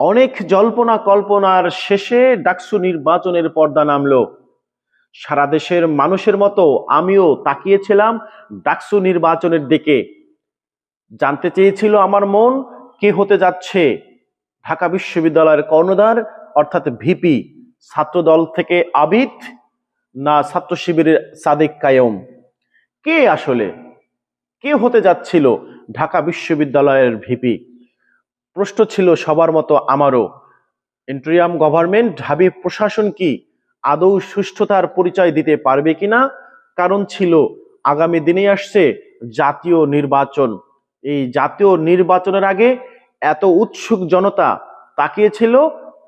অনেক জল্পনা কল্পনার শেষে ডাকসু নির্বাচনের পর্দা নামলো। সারা দেশের মানুষের মতো আমিও তাকিয়েছিলাম ডাকসু নির্বাচনের দিকে। জানতে চেয়েছিল আমার মন কে হতে যাচ্ছে। ঢাকা বিশ্ববিদ্যালয়ের কর্ণধার, অর্থাৎ ভিপি, ছাত্রদল থেকে আবিদ না ছাত্র শিবিরের সাদেক কায়ম? কে আসলে? কে হতে যাচ্ছিল ঢাকা বিশ্ববিদ্যালয়ের ভিপি? প্রশ্ন ছিল সবার মতো আমারও। ইন্ট্রিয়াম গভর্নমেন্ট ঢাবি প্রশাসন কি আদৌ সুষ্ঠুতার পরিচয় দিতে পারবে কিনা? কারণ ছিল, আগামী দিনে আসছে জাতীয় নির্বাচন। এই জাতীয় নির্বাচনের আগে এত উৎসুক জনতা তাকিয়েছিল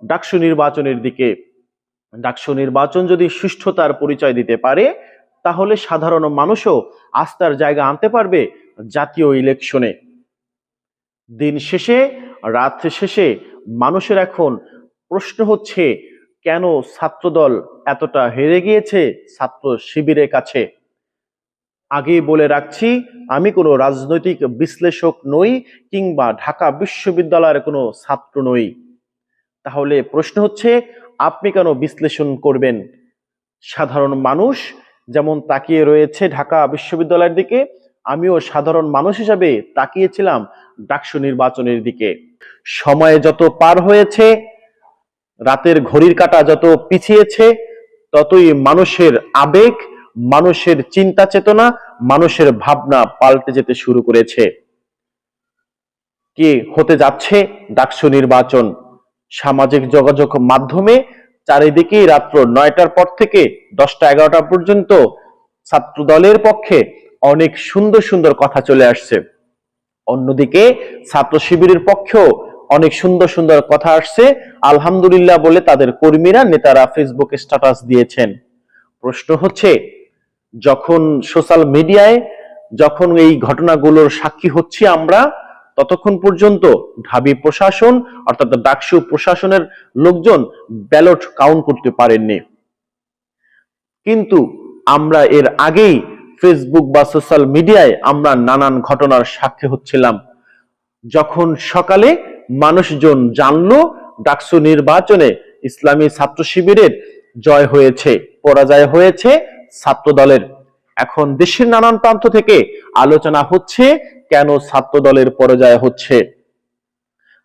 ডাকসু নির্বাচনের দিকে। ডাকসু নির্বাচন যদি সুষ্ঠুতার পরিচয় দিতে পারে, তাহলে সাধারণ মানুষও আস্থার জায়গা আনতে পারবে জাতীয় ইলেকশনে। দিন শেষে, রাত শেষে মানুষের এখন প্রশ্ন হচ্ছে, কেন ছাত্রদল এতটা হেরে গিয়েছে ছাত্র শিবিরের কাছে? আগেই বলে রাখছি, আমি কোনো রাজনৈতিক বিশ্লেষক নই কিংবা ঢাকা বিশ্ববিদ্যালয়ের কোনো ছাত্র নই। তাহলে প্রশ্ন হচ্ছে, আপনি কেন বিশ্লেষণ করবেন? সাধারণ মানুষ যেমন তাকিয়ে রয়েছে ঢাকা বিশ্ববিদ্যালয়ের দিকে, আমিও সাধারণ মানুষ হিসাবে তাকিয়েছিলাম ডাকসু নির্বাচনের দিকে। সময় যত পার হয়েছে, রাতের ঘড়ির কাঁটা যত পিছিয়েছে, ততই মানুষের আবেগ, মানুষের চিন্তা চেতনা, মানুষের ভাবনা পাল্টে যেতে শুরু করেছে। কে হতে যাচ্ছে ডাকসু নির্বাচন? সামাজিক যোগাযোগ মাধ্যমে চারিদিকেই রাত্র নয়টার পর থেকে দশটা এগারোটা পর্যন্ত ছাত্র দলের পক্ষে অনেক সুন্দর সুন্দর কথা চলে আসছে। অন্যদিকে ছাত্র শিবিরের পক্ষেও অনেক সুন্দর সুন্দর কথা আসছে। আলহামদুলিল্লাহ বলে তাদের কর্মীরা, নেতারা ফেসবুকে স্ট্যাটাস দিয়েছেন। প্রশ্ন হচ্ছে, যখন সোশ্যাল মিডিয়ায় যখন এই ঘটনাগুলোর সাক্ষী হচ্ছি আমরা, ততক্ষণ পর্যন্ত ঢাবি প্রশাসন অর্থাৎ ডাকসু প্রশাসনের লোকজন ব্যালট কাউন্ট করতে পারেননি। কিন্তু আমরা এর আগেই ফেসবুক বা সোশ্যাল মিডিয়ায় আমরা নানান ঘটনার সাক্ষী হচ্ছিলাম। যখন সকালে মানুষজন জানলো, ডাকসু নির্বাচনে ইসলামী ছাত্র শিবিরের জয় হয়েছে, পরাজয় হয়েছে ছাত্র দলের এখন দেশের নানান প্রান্ত থেকে আলোচনা হচ্ছে, কেন ছাত্র দলের পরাজয় হচ্ছে?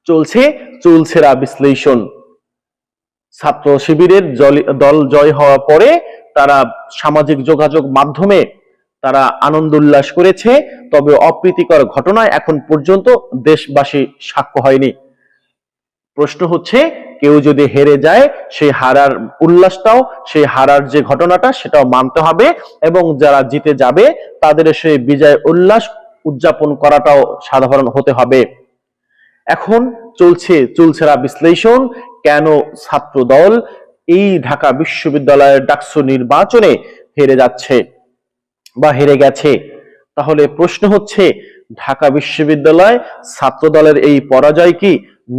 চলছে চুলছেরা বিশ্লেষণ। ছাত্র শিবিরের দল জয় হওয়া পরে তারা সামাজিক যোগাযোগ মাধ্যমে তারা আনন্দ উল্লাস করেছে, তবে অপ্রীতিকর ঘটনায় এখন পর্যন্ত দেশবাসী সাক্ষ্য হয়নি। প্রশ্ন হচ্ছে, কেউ যদি হেরে যায়, সেই হারার উল্লাসটাও, সেই হারার যে ঘটনাটা, সেটাও মানতে হবে এবং যারা জিতে যাবে, তাদের সেই বিজয় উল্লাস উদযাপন করাটাও সাধারণ হতে হবে। এখন চলছে চলছেরা বিশ্লেষণ, কেন ছাত্র দল এই ঢাকা বিশ্ববিদ্যালয়ের ডাকসু নির্বাচনে হেরে যাচ্ছে? বা হেরে গেছে। তাহলে প্রশ্ন হচ্ছে, ঢাকা বিশ্ববিদ্যালয় ছাত্র দলের এই পরাজয় কি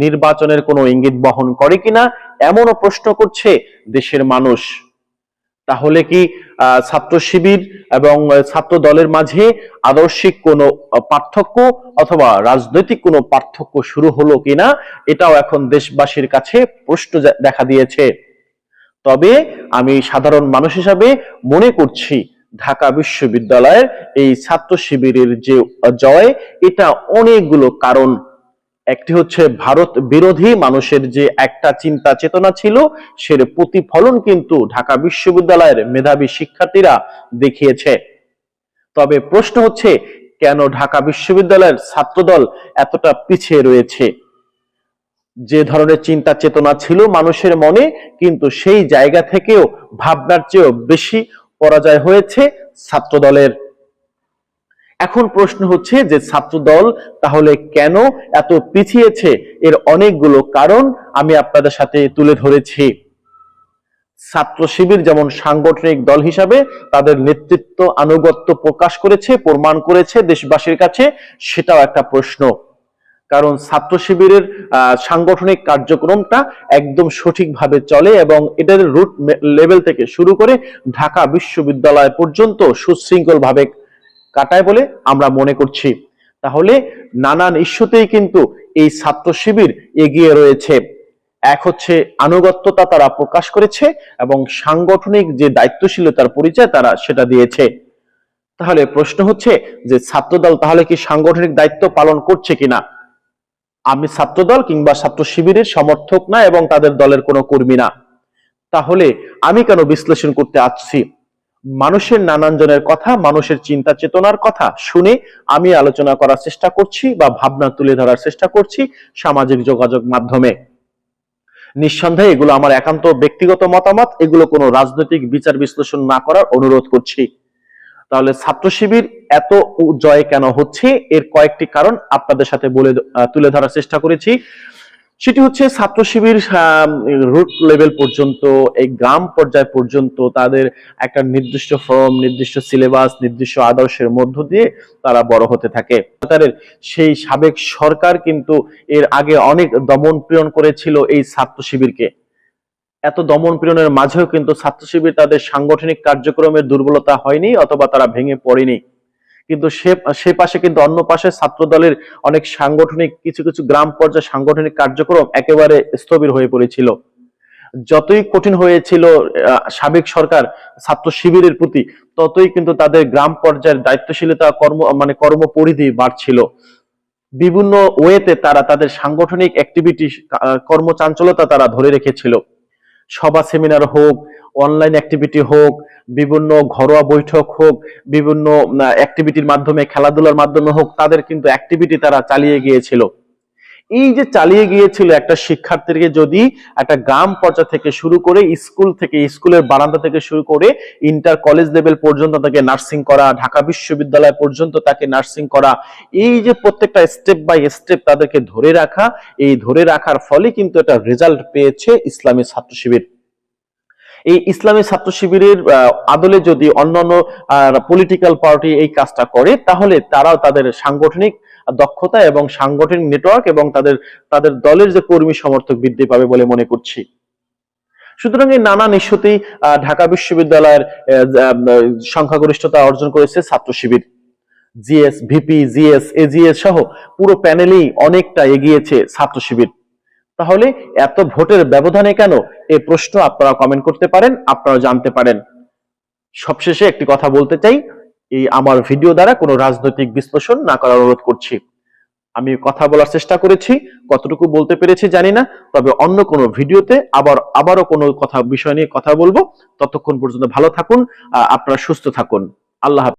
নির্বাচনের কোনো ইঙ্গিত বহন করে কিনা? এমনও প্রশ্ন করছে দেশের মানুষ। তাহলে কি ছাত্র শিবির এবং ছাত্র দলের মাঝে আদর্শিক কোনো পার্থক্য অথবা রাজনৈতিক কোনো পার্থক্য শুরু হলো কিনা, এটাও এখন দেশবাসীর কাছে প্রশ্ন দেখা দিয়েছে। তবে আমি সাধারণ মানুষ হিসাবে মনে করছি ঢাকা বিশ্ববিদ্যালয়ের এই ছাত্র শিবিরের যে জয়, এটা অনেকগুলো কারণ। একটি হচ্ছে ভারত বিরোধী মানুষের যে একটা চিন্তা চেতনা ছিল, সের প্রতিফলন কিন্তু ঢাকা বিশ্ববিদ্যালয়ের মেধাবী শিক্ষার্থীরা দেখিয়েছে। তবে প্রশ্ন হচ্ছে, কেন ঢাকা বিশ্ববিদ্যালয়ের ছাত্রদল এতটা পিছিয়ে রয়েছে? যে ধরনের চিন্তা চেতনা ছিল মানুষের মনে, কিন্তু সেই জায়গা থেকেও ভাবনার চেয়েও বেশি পরাজয় হয়েছে ছাত্রদলের। এখন প্রশ্ন হচ্ছে যে ছাত্রদল তাহলে কেন এত পিছিয়েছে? এর অনেকগুলো কারণ আমি আপনাদের সাথে তুলে ধরেছি। ছাত্র শিবির যেমন সাংগঠনিক দল হিসাবে তাদের নেতৃত্ব আনুগত্য প্রকাশ করেছে, প্রমাণ করেছে দেশবাসীর কাছে, সেটাও একটা প্রশ্ন। কারণ ছাত্র শিবিরের সাংগঠনিক কার্যক্রমটা একদম সঠিকভাবে চলে এবং এটার রুট লেভেল থেকে শুরু করে ঢাকা বিশ্ববিদ্যালয় পর্যন্ত সুশৃঙ্খল ভাবে কাটায় বলে আমরা মনে করছি। তাহলে নানান ইস্যুতেই কিন্তু এই ছাত্র শিবির এগিয়ে রয়েছে। এক হচ্ছে আনুগত্যতা তারা প্রকাশ করেছে এবং সাংগঠনিক যে দায়িত্বশীলতার পরিচয় তারা সেটা দিয়েছে। তাহলে প্রশ্ন হচ্ছে যে ছাত্রদল তাহলে কি সাংগঠনিক দায়িত্ব পালন করছে কিনা? আমি ছাত্রদল কিংবা ছাত্র শিবিরের সমর্থক না এবং তাদের দলের কোনো কর্মী না। তাহলে আমি কেন বিশ্লেষণ করতে আসছি? মানুষের নানান জনের কথা, মানুষের চিন্তা চেতনার কথা শুনে আমি আলোচনা করার চেষ্টা করছি বা ভাবনা তুলে ধরার চেষ্টা করছি সামাজিক যোগাযোগ মাধ্যমে। নিঃসন্দেহে এগুলো আমার একান্ত ব্যক্তিগত মতামত, এগুলো কোনো রাজনৈতিক বিচার বিশ্লেষণ না করার অনুরোধ করছি। তাহলে ছাত্র শিবির এত জয় কেন হচ্ছে? এর কয়েকটি কারণ আপনাদের সাথে বলে তুলে ধরার চেষ্টা করেছি। সেটি হচ্ছে ছাত্র শিবির রুট লেভেল পর্যন্ত, এই গ্রাম পর্যায় পর্যন্ত তাদের একটা নির্দিষ্ট ফর্ম নির্দিষ্ট সিলেবাস নির্দিষ্ট আদর্শের মধ্য দিয়ে তারা বড় হতে থাকে। সরকারের সেই সাবেক সরকার কিন্তু এর আগে অনেক দমন পীড়ন করেছিল এই ছাত্র শিবিরকে। এত দমন পীড়নের মাঝেও কিন্তু ছাত্র শিবির তাদের সাংগঠনিক কার্যক্রমের দুর্বলতা হয়নি অথবা তারা ভেঙে পড়েনি। কিন্তু সে সে পাশে কিন্তু অন্য পাশে ছাত্র দলের অনেক সাংগঠনিক, কিছু কিছু গ্রাম পর্যায়ে সাংগঠনিক কার্যক্রম একেবারে স্থবির হয়ে পড়েছিল। যতই কঠিন হয়েছিল সাবেক সরকার ছাত্র শিবিরের প্রতি, ততই কিন্তু তাদের গ্রাম পর্যায়ের দায়িত্বশীলতা কর্ম মানে কর্ম পরিধি বাড়ছিল। বিভিন্ন ওয়েতে তারা তাদের সাংগঠনিক অ্যাক্টিভিটি কর্মচাঞ্চলতা তারা ধরে রেখেছিল। সভা সেমিনার হোক অনলাইন অ্যাক্টিভিটি হোক, বিভিন্ন ঘরোয়া বৈঠক হোক, বিভিন্ন অ্যাক্টিভিটির মাধ্যমে, খেলাধুলার মাধ্যমে হোক, তাদের কিন্তু অ্যাক্টিভিটি তারা চালিয়ে গিয়েছিল। এই যে চালিয়ে গিয়েছিল একটা শিক্ষার্থীকে যদি একটা গ্রাম পর্যায় থেকে শুরু করে স্কুল থেকে, স্কুলের বারান্দা থেকে শুরু করে ইন্টার কলেজ লেভেল পর্যন্ত তাকে নার্সিং করা, ঢাকা বিশ্ববিদ্যালয় পর্যন্ত তাকে নার্সিং করা, এই যে প্রত্যেকটা স্টেপ বাই স্টেপ তাদেরকে ধরে রাখা, এই ধরে রাখার ফলে কিন্তু একটা রেজাল্ট পেয়েছে ইসলামী ছাত্র শিবির। এই ইসলামী ছাত্র শিবিরের আদলে যদি অন্যান্য পলিটিক্যাল পার্টি এই কাজটা করে তাহলে তারাও তাদের সাংগঠনিক দক্ষতা এবং সাংগঠনিক নেটওয়ার্ক এবং তাদের তাদের দলের যে কর্মী সমর্থক বৃদ্ধি পাবে বলে মনে করছি। সুতরাং এই নানা আহ, ঢাকা বিশ্ববিদ্যালয়ের সংখ্যাগরিষ্ঠতা অর্জন করেছে Chhatra Shibir. GS VP GS AGS সহ পুরো প্যানেলেই অনেকটা এগিয়েছে ছাত্র শিবির। তাহলে এত ভোটের ব্যবধানে কেন এই প্রশ্ন আপনারা কমেন্ট করতে পারেন আপনারা জানতে পারেন। সবশেষে একটি কথা বলতে চাই, এই আমার ভিডিও দ্বারা কোনো রাজনৈতিক বিশ্লেষণ না করার অনুরোধ করছি। আমি কথা বলার চেষ্টা করেছি, কতটুকু বলতে পেরেছি জানি না, তবে অন্য কোনো ভিডিওতে আবার, আবারও কোনো কথা, বিষয় নিয়ে কথা বলব। ততক্ষণ পর্যন্ত ভালো থাকুন আপনারা সুস্থ থাকুন। আল্লাহ।